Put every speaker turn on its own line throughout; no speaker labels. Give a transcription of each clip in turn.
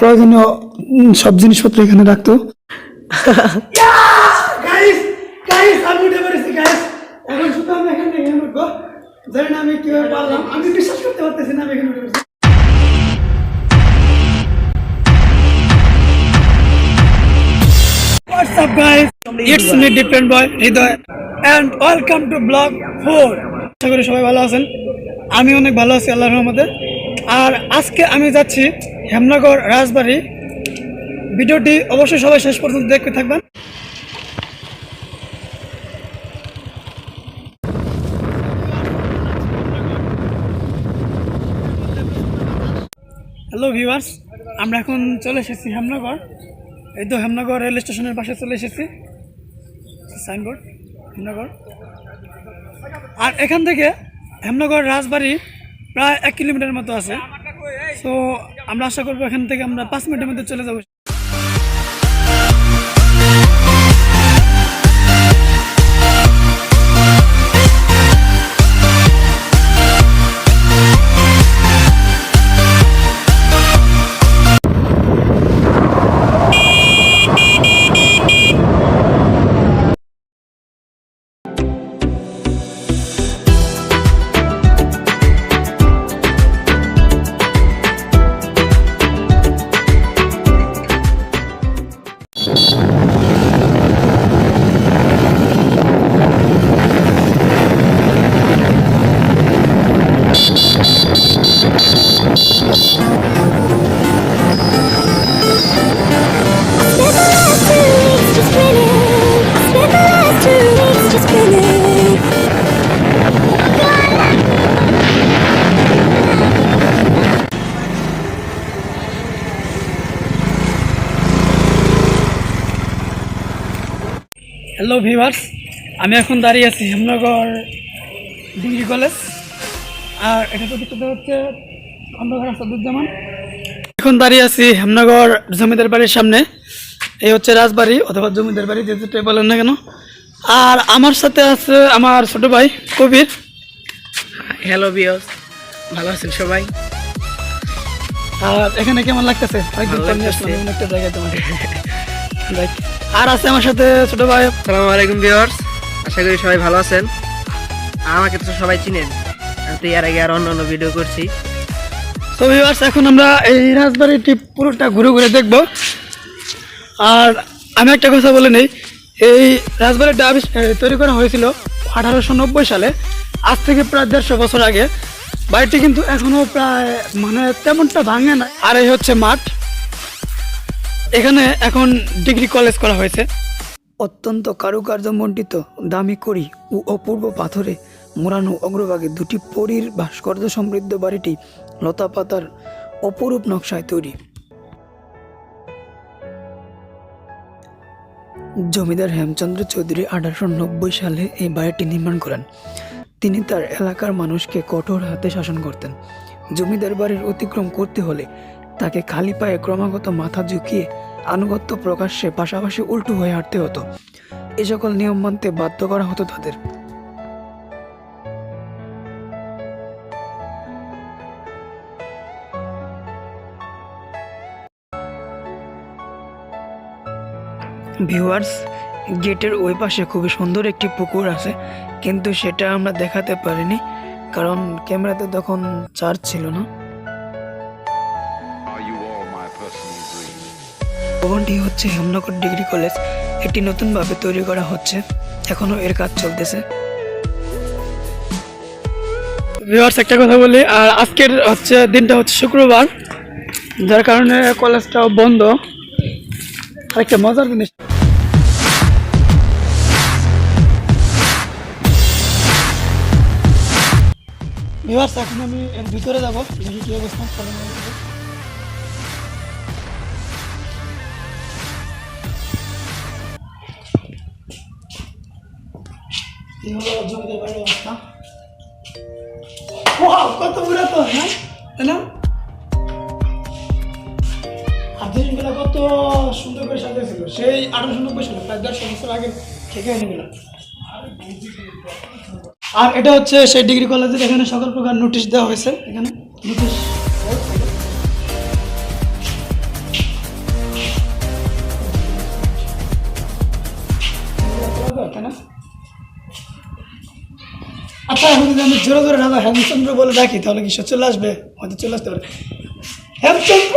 প্রয়োজনীয় সব জিনিসপত্র এখানে রাখতো। আমি উঠে পড়েছি গাইস এখন শুধু আমি এখান থেকে এখানে উঠবো জানি না আমি কীভাবে পারলাম। আমি বিশ্বাস করতে পারতেছি না আমি এখানে উঠে What's up, guys? It's me, different boy Hridoy and welcome to vlog 4 আশা করি সবাই ভালো আছেন। আমি অনেক ভালো আছি, আল্লাহর রহমতে। আর আজকে আমি যাচ্ছি হেমনগর রাজবাড়ি। ভিডিওটি অবশ্যই সবাই শেষ পর্যন্ত দেখতে থাকবেন। হ্যালো ভিউয়ার্স আমরা এখন চলে এসেছি হেমনগর। এই তো হেমনগর রেল স্টেশনের পাশে চলে এসেছি। সাইনবোর্ড, হেমনগর। আর এখান থেকে হেমনগর রাজবাড়ি প্রায় এক কিলোমিটার মতো আছে। তো আমরা আশা করব এখান থেকে আমরা পাঁচ মিনিটের মধ্যে চলে যাব। ভিউয়ার্স আমি এখন দাঁড়িয়ে আছি হেমনগর ডিগ্রি কলেজ। আর এটা প্রতিষ্ঠিত হচ্ছে খন্দকার সদুজ্জামান এখন দাঁড়িয়ে আছি হেমনগর জমিদার বাড়ির সামনে। এই হচ্ছে রাজবাড়ি অথবা জমিদার বাড়ি যেটাই বলেন না কেন। আর আমার সাথে আছে আমার ছোট ভাই কবির।
হ্যালো বিয়স ভালো আছেন সবাই?
আর এখানে কেমন লাগতেছে? অনেকদিন একটা জায়গায় তোমাকে দেখ। আর আছে আমার সাথে ছোট ভাই।
সালামু আলাইকুম বিয়র্স আশা করি সবাই ভালো আছেন। আমাকে তো সবাই চিনেন। আমি তো এর আগে আর অন্য অন্য ভিডিও করছি।
তো ভিউয়ার্স এখন আমরা এই রাজবাড়িটি পুরোটা ঘুরে ঘুরে দেখব। আর আমি একটা কথা বলে নেই। এই রাজবাড়িটা তৈরি করা হয়েছিল আঠারোশো নব্বই সালে। আজ থেকে প্রায় দেড়শো বছর আগে। বাড়িটি কিন্তু এখনও প্রায় মানে তেমনটা ভাঙে না আর এই হচ্ছে মাঠ। এখানে এখন ডিগ্রি কলেজ করা হয়েছে। অত্যন্ত কারুকার্যমণ্ডিত, দামি করি ও অপূর্ব পাথরে মোড়ানো অগ্রভাগে দুটি পরীর ভাস্কর্য সমৃদ্ধ বাড়িটি লতা পাতার অপরূপ নকশায় তৈরি। জমিদার হেমচন্দ্র চৌধুরী আঠারোশো নব্বই সালে এই বাড়িটি নির্মাণ করেন। তিনি তার এলাকার মানুষকে কঠোর হাতে শাসন করতেন। জমিদার বাড়ির অতিক্রম করতে হলে তাকে খালি পায়ে ক্রমাগত মাথা ঝুঁকিয়ে আনুগত্য প্রকাশ্যে পাশাপাশি উল্টো হয়ে হাঁটতে হতো। এ সকল নিয়ম মানতে বাধ্য করা হতো তাদের। ভিউয়ার্স, গেটের ওই পাশে খুবই সুন্দর একটি পুকুর আছে, কিন্তু সেটা আমরা দেখাতে পারিনি, কারণ ক্যামেরাতে তখন চার্জ ছিল না। ভবনটি হচ্ছে হেমনগর ডিগ্রি কলেজ। এটি নতুনভাবে তৈরি করা হচ্ছে। এখনও এর কাজ চলতেছে। ভিউয়ার্স, একটা কথা বলি, আর আজকের হচ্ছে দিনটা হচ্ছে শুক্রবার। যার কারণে কলেজটাও বন্ধ। আর একটা মজার জিনিস। ভিউয়ার্স, এখন আমি এর ভিতরে যাব। দেখি কি অবস্থা। হ্যাঁ? তাই না? আর কত সুন্দর করে সেই প্রায় আগে আর এটা হচ্ছে সেই ডিগ্রি কলেজের এখানে সকল প্রকার নোটিশ দেওয়া হয়েছে, এখানে। নোটিশ এখন যদি আমি জোরে জোরে হেমচন্দ্র বলে ডাকি, তাহলে কি সে চলে আসবে? হয়তো চলে আসতে পারে। হেমচন্দ্র!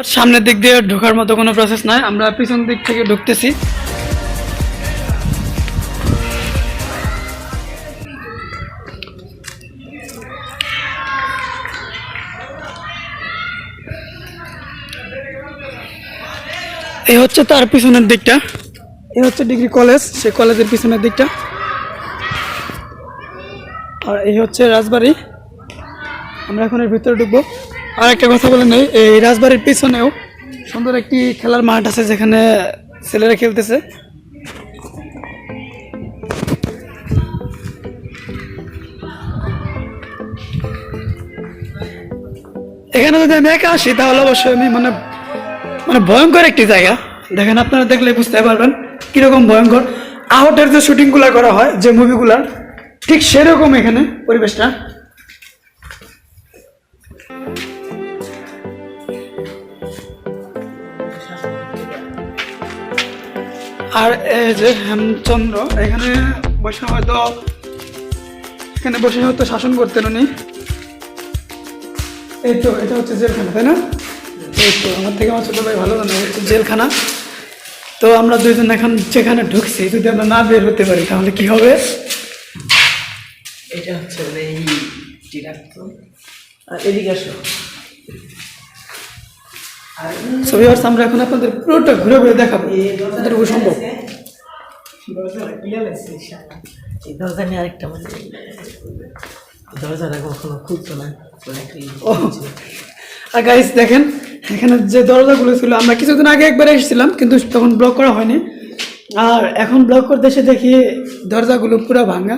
আর সামনের দিক দিয়ে ঢোকার মতো কোনো প্রসেস নাই। আমরা পিছন দিক থেকে ঢুকতেছি। হচ্ছে তার পিছনের দিকটা। এই হচ্ছে ডিগ্রি কলেজ সেই কলেজের পিছনের দিকটা। আর এই হচ্ছে রাজবাড়ি। আমরা এখন এর ভিতরে ঢুকবো। আর একটা কথা বলে নেই, এই রাজবাড়ির পিছনেও সুন্দর একটি খেলার মাঠ আছে যেখানে ছেলেরা খেলতেছে। এখানে যদি আমি একা আসি, তাহলে অবশ্যই আমি মানে মানে ভয়ঙ্কর একটি জায়গা। দেখেন, আপনারা দেখলে বুঝতে পারবেন কীরকম ভয়ঙ্কর। আউটের যে শুটিংগুলো করা হয়, যে মুভিগুলার, ঠিক সেরকম এখানে পরিবেশটা। আর এই যে হেমচন্দ্র, এখানে বসে হয়তো, এখানে বসে হয়তো শাসন করতেন উনি। এই তো, এটা হচ্ছে জেলখানা, তাই না? এই তো, আমার থেকে আমার ছোট ভাই ভালো জানে, জেলখানা। তো আমরা দুইজন এখন যেখানে ঢুকছি যদি আমরা না বের হতে পারি তাহলে কি হবে?
এটা হচ্ছে এই আর এদিকে আসো।
আমরা এখন আপনাদের পুরোটা ঘুরে ঘুরে দেখাবো। সম্ভব?
দরজা নিয়ে আরেকটা মানে দরজাটা কখনো খুলতো না
গাইস দেখেন, এখানে যে দরজাগুলো ছিল, আমরা কিছুদিন আগে একবার এসেছিলাম, কিন্তু তখন ব্লক করা হয়নি। আর এখন ব্লক করতে এসে দেখি দরজাগুলো পুরো ভাঙা।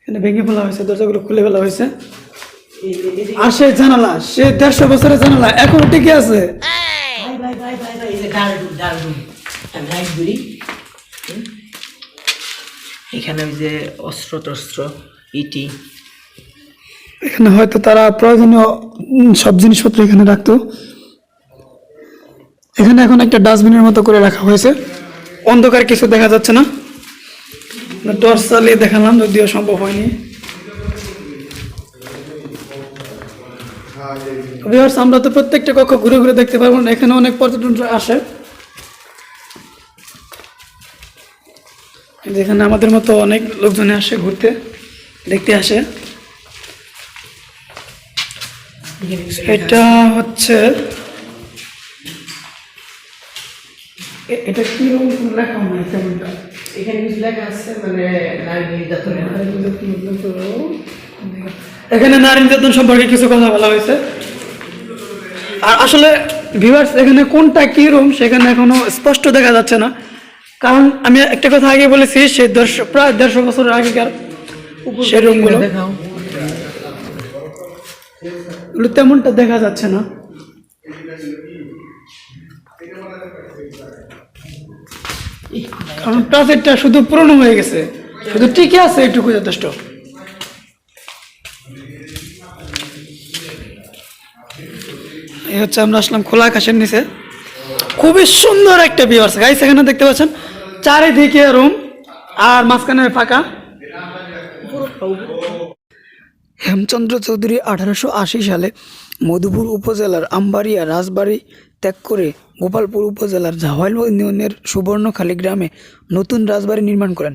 এখানে ভেঙে ফেলা হয়েছে, দরজাগুলো খুলে ফেলা হয়েছে। আর সে জানালা, সে দেড়শো বছরের জানালা, এখনও টিকে আছে?
এখানে ওই যে অস্ত্র টস্ত্র, ইটি।
এখানে হয়তো তারা প্রয়োজনীয় সব জিনিসপত্র এখানে রাখতো। এখানে এখন একটা ডাস্টবিনের মতো করে রাখা হয়েছে। অন্ধকার কিছু দেখা যাচ্ছে না। টর্চ চালিয়ে দেখালাম, যদিও সম্ভব হয়নি। আমরা তো প্রত্যেকটা কক্ষ ঘুরে ঘুরে দেখতে পারব না, এখানে অনেক পর্যটনরা আসে। যেখানে আমাদের মতো অনেক লোকজন আসে, ঘুরতে, দেখতে আসে। এটা হচ্ছে এটা কি হয় কেমনটা
এখানে কিছু লেখা আছে মানে নারী নির্যাতনের
এখানে নারী নির্যাতন সম্পর্কে কিছু কথা বলা হয়েছে। আর আসলে ভিউয়ার্স এখানে কোনটা কি রুম সেখানে এখনও স্পষ্ট দেখা যাচ্ছে না। কারণ আমি একটা কথা আগে বলেছি সে দেড়শো প্রায় দেড়শো বছরের আগেকার সেই রুমগুলো।
দেখাও।
ওগুলো তেমনটা দেখা যাচ্ছে না। কারণ প্রাচীরটা শুধু পুরনো হয়ে গেছে। শুধু টিকে আছে এটুকু যথেষ্ট। এই হচ্ছে আমরা আসলাম খোলা আকাশের নিচে। খুবই সুন্দর একটা ভিউ আছে। গাইস এখানে দেখতে পাচ্ছেন? চারিদিকে রুম আর মাঝখানে ফাঁকা। হেমচন্দ্র চৌধুরী আঠারোশো আশি সালে মধুপুর উপজেলার আম্বারিয়া রাজবাড়ি ত্যাগ করে গোপালপুর উপজেলার ঝাওয়াইল ইউনিয়নের সুবর্ণখালী গ্রামে নতুন রাজবাড়ি নির্মাণ করেন।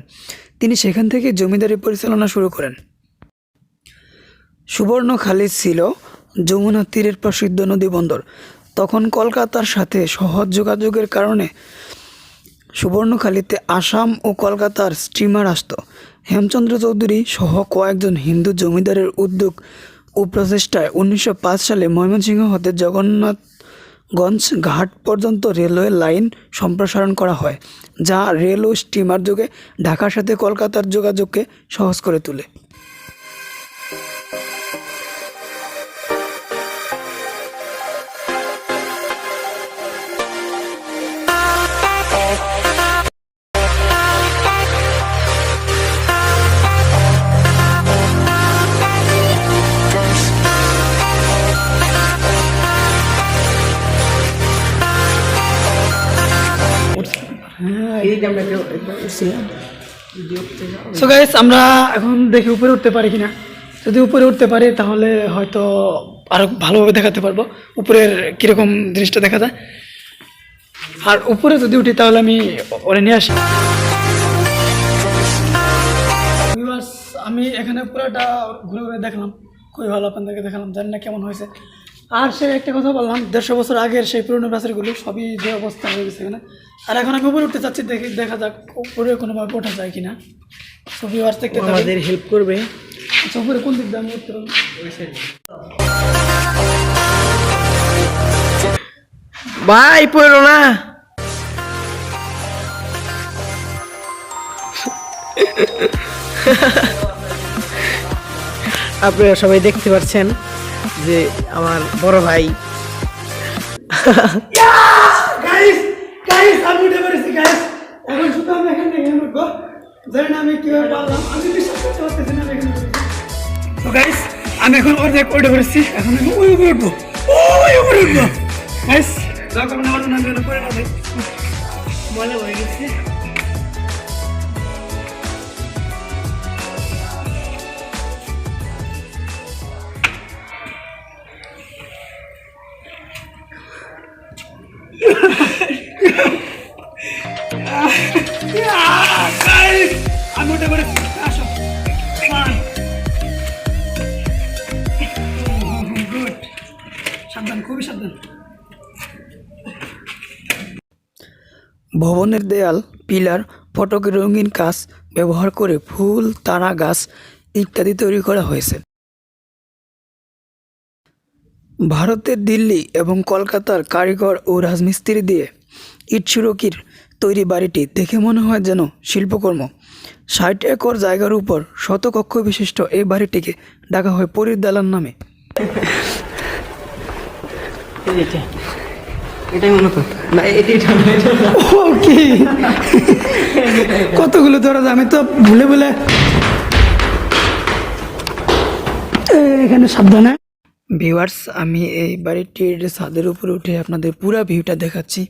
তিনি সেখান থেকে জমিদারি পরিচালনা শুরু করেন। সুবর্ণখালী ছিল যমুনা তীরের প্রসিদ্ধ নদী বন্দর তখন কলকাতার সাথে সহজ যোগাযোগের কারণে সুবর্ণখালীতে আসাম ও কলকাতার স্টিমার আসত। হেমচন্দ্র চৌধুরী সহ কয়েকজন হিন্দু জমিদারের উদ্যোগ ও প্রচেষ্টায় উনিশশো পাঁচ সালে ময়মনসিংহ হতে জগন্নাথগঞ্জ ঘাট পর্যন্ত রেলওয়ে লাইন সম্প্রসারণ করা হয়, যা রেল ও স্টিমার যুগে ঢাকার সাথে কলকাতার যোগাযোগকে সহজ করে তোলে।
উঠছিলাম
সো গাইস আমরা এখন দেখি উপরে উঠতে পারি কিনা। যদি উপরে উঠতে পারি, তাহলে হয়তো আরও ভালোভাবে দেখাতে পারব। উপরের কীরকম জিনিসটা দেখা যায়। আর উপরে যদি উঠি, তাহলে আমি ওরে নিয়ে আসি। আমি এখানে পুরোটা ঘুরে ঘুরে দেখলাম। খুবই ভালো আপনাদেরকে দেখালাম। জানি না কেমন হয়েছে। আর সে একটা কথা বললাম দেড়শো বছর আগের সেই পুরনো ব্রাসেরগুলো সবই যে অবস্থা হয়ে গেছে এখানে। আর এখন আমি উপরে উঠতে চাচ্ছি দেখি দেখা যাক উপরে কোনোভাবে ওঠা যায় কিনা। ভিউয়ার্স দেখতে
আমাদের হেল্প করবে।
আচ্ছা উপরে কোন দিক দিয়ে আমি উঠতে পারব
ভাই পড়ো না। আপনারা সবাই দেখতে পাচ্ছেন। যে আমার বড় ভাই।
আমি এখন অর্ধেক উঠে পেরেছি এখন আমি ওই উপরে উঠবো। ওই উপরে উঠবো। গাইস দয়া করবেন ভবনের দেয়াল, পিলার ফটকের রঙিন কাজ ব্যবহার করে ফুল, তারা গাছ ইত্যাদি তৈরি করা হয়েছে। ভারতের দিল্লি এবং কলকাতার কারিগর ও রাজমিস্ত্রি দিয়ে ইটসুরকির তৈরি বাড়িটি দেখে মনে হয় যেন শিল্পকর্ম। ষাট একর জায়গার উপর শতকক্ষ বিশিষ্ট এই বাড়িটিকে ডাকা হয় পরীর দালান নামে। কতগুলো ধরা আমি তো ভুলে ভুলে এখানে সাবধানে। ভিউয়ার্স, আমি এই বাড়িটির ছাদের উপরে উঠে আপনাদের পুরা ভিউটা দেখাচ্ছি।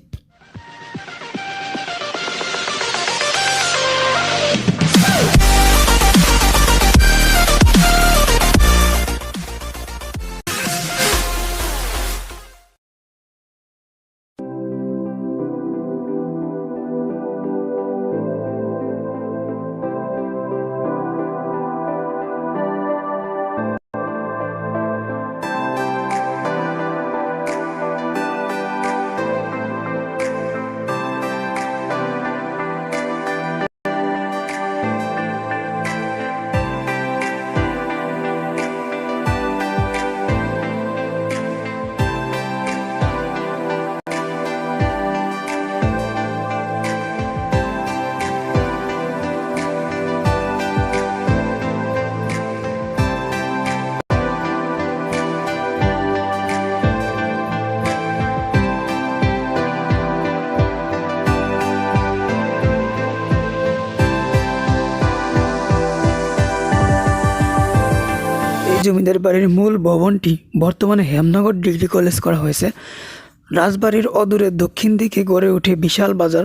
জমিদার বাড়ির মূল ভবনটি বর্তমানে হেমনগর ডিগ্রি কলেজ করা হয়েছে। রাজবাড়ির অদূরে দক্ষিণ দিকে গড়ে ওঠে বিশাল বাজার।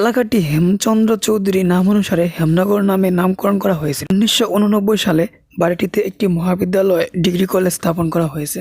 এলাকাটি হেমচন্দ্র চৌধুরী নাম অনুসারে হেমনগর নামে নামকরণ করা হয়েছে। উনিশশো উননব্বই সালে বাড়িটিতে একটি মহাবিদ্যালয় ডিগ্রি কলেজ স্থাপন করা হয়েছে।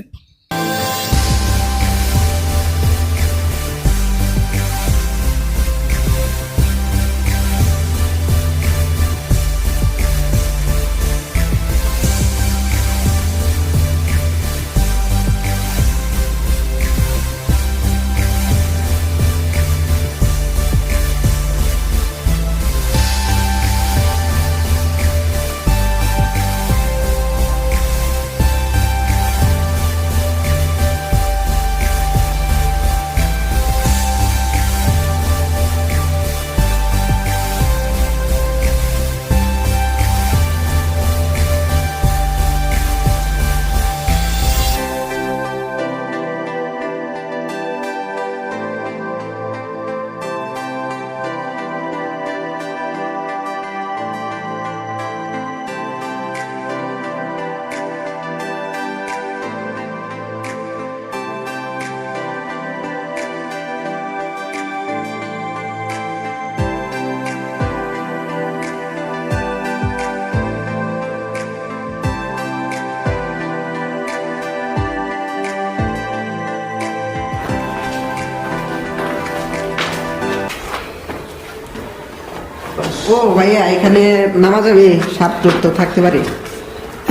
ও ভাইয়া এখানে নামা যাবে সাপ তো থাকতে পারে।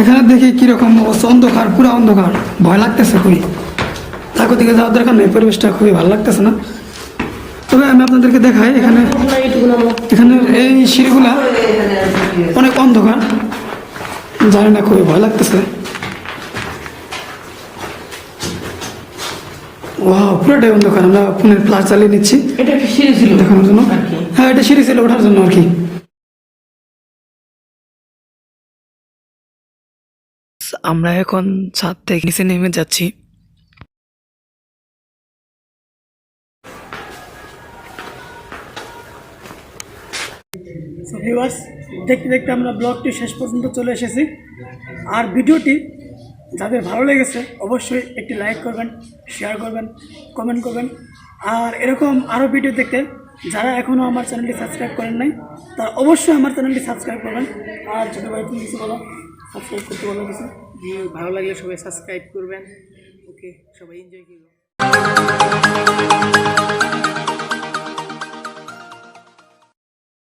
এখানে দেখি কীরকম অবস্থা অন্ধকার পুরো অন্ধকার। ভয় লাগতেছে খুবই। তাকে দিকে যাওয়ার দরকার নেই পরিবেশটা খুবই ভালো লাগতেছে না। তবে আমি আপনাদেরকে দেখাই এখানে এখানে এই সিঁড়িগুলা অনেক অন্ধকার। জানি না খুবই ভয় লাগতেছে। ওয়াও পুরোটাই অন্ধকার। আমরা ফোনের ফ্লাশ চালিয়ে নিচ্ছি।
এটা একটা সিঁড়ি ছিল।
দেখানোর জন্য। হ্যাঁ এটা সিঁড়ি ছিল ওঠার জন্য আর কি। আমরা এখন ছাদ থেকে নিচে নেমে যাচ্ছি। দেখতে দেখতে আমরা ব্লগটি শেষ পর্যন্ত চলে এসেছি। আর ভিডিওটি যাদের ভালো লেগেছে, অবশ্যই একটি লাইক করবেন শেয়ার করবেন কমেন্ট করবেন। আর এরকম আরও ভিডিও দেখতে যারা এখনও আমার চ্যানেলটি সাবস্ক্রাইব করেন নাই, তারা অবশ্যই আমার চ্যানেলটি সাবস্ক্রাইব করবেন। আর ছোটো ভাই, তুমি কিছু বলো? সাবস্ক্রাইব করতে বলো কিছু?
ভালো লাগলে সবাই সাবস্ক্রাইব করবেন। ওকে সবাই এনজয় করবেন।